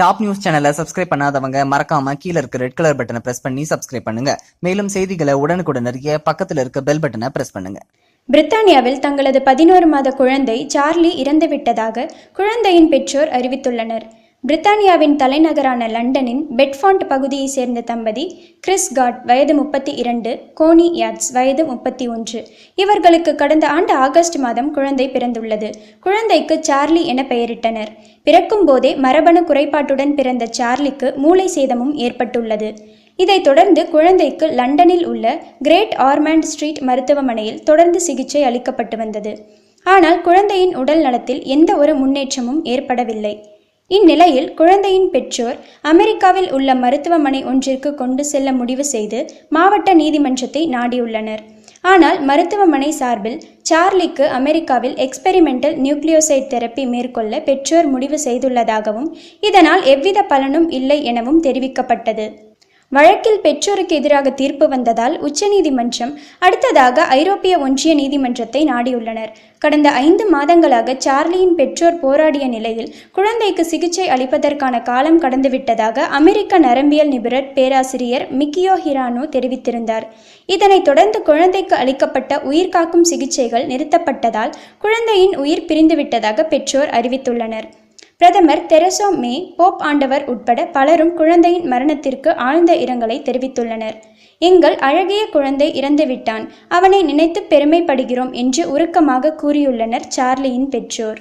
Top news சேனலை subscribe பண்ணாதவங்க மறக்காம கீழ இருக்க ரெட் கலர் பட்டனை பிரஸ் பண்ணி சப்ஸ்கிரைப் பண்ணுங்க. மேலும் செய்திகளை உடனுக்குடன் அறிய பக்கத்துல இருக்க பெல் பட்டனை பிரஸ் பண்ணுங்க. பிரித்தானியாவில் தங்களது பதினோரு மாத குழந்தை சார்லி இறந்துவிட்டதாக குழந்தையின் பெற்றோர் அறிவித்துள்ளனர். பிரித்தானியாவின் தலைநகரான லண்டனின் பெட்ஃபாண்ட் பகுதியைச் சேர்ந்த தம்பதி கிறிஸ் காட் வயது முப்பத்தி இரண்டு கோனி யாட்ஸ் வயது முப்பத்தி ஒன்று. இவர்களுக்கு கடந்த ஆண்டு ஆகஸ்ட் மாதம் குழந்தை பிறந்துள்ளது. குழந்தைக்கு சார்லி என பெயரிட்டனர். பிறக்கும் போதே மரபணு குறைபாட்டுடன் பிறந்த சார்லிக்கு மூளை சேதமும் ஏற்பட்டுள்ளது. இதைத் தொடர்ந்து குழந்தைக்கு லண்டனில் உள்ள கிரேட் ஆர்மாண்ட் ஸ்ட்ரீட் மருத்துவமனையில் தொடர்ந்து சிகிச்சை அளிக்கப்பட்டு வந்தது. ஆனால் குழந்தையின் உடல் நலத்தில் எந்த ஒரு முன்னேற்றமும் ஏற்படவில்லை. இந்நிலையில் குழந்தையின் பெற்றோர் அமெரிக்காவில் உள்ள மருத்துவமனை ஒன்றிற்கு கொண்டு செல்ல முடிவு செய்து மாவட்ட நீதிமன்றத்தை நாடியுள்ளனர். ஆனால் மருத்துவமனை சார்பில் சார்லிக்கு அமெரிக்காவில் எக்ஸ்பெரிமெண்டல் நியூக்ளியோசைட் தெரப்பி மேற்கொள்ள பெற்றோர் முடிவு செய்துள்ளதாகவும் இதனால் எவ்வித பலனும் இல்லை எனவும் தெரிவிக்கப்பட்டது. வழக்கில் பெற்றோருக்கு எதிராக தீர்ப்பு வந்ததால் உச்சநீதிமன்றம் அடுத்ததாக ஐரோப்பிய ஒன்றிய நீதிமன்றத்தை நாடியுள்ளனர். கடந்த ஐந்து மாதங்களாக சார்லியின் பெற்றோர் போராடிய நிலையில் குழந்தைக்கு சிகிச்சை அளிப்பதற்கான காலம் கடந்துவிட்டதாக அமெரிக்க நரம்பியல் நிபுணர் பேராசிரியர் மிக்கியோ ஹிரானோ தெரிவித்திருந்தார். இதனைத் தொடர்ந்து குழந்தைக்கு அளிக்கப்பட்ட உயிர்காக்கும் சிகிச்சைகள் நிறுத்தப்பட்டதால் குழந்தையின் உயிர் பிரிந்துவிட்டதாக பெற்றோர் அறிவித்துள்ளனர். பிரதமர் தெரசோ மே போப் ஆண்டவர் உட்பட பலரும் குழந்தையின் மரணத்திற்கு ஆழ்ந்த இரங்கலை தெரிவித்துள்ளனர். எங்கள் அழகிய குழந்தை இறந்துவிட்டான். அவனை நினைத்து பெருமைப்படுகிறோம் என்று உருக்கமாக கூறியுள்ளனர் சார்லியின் பெற்றோர்.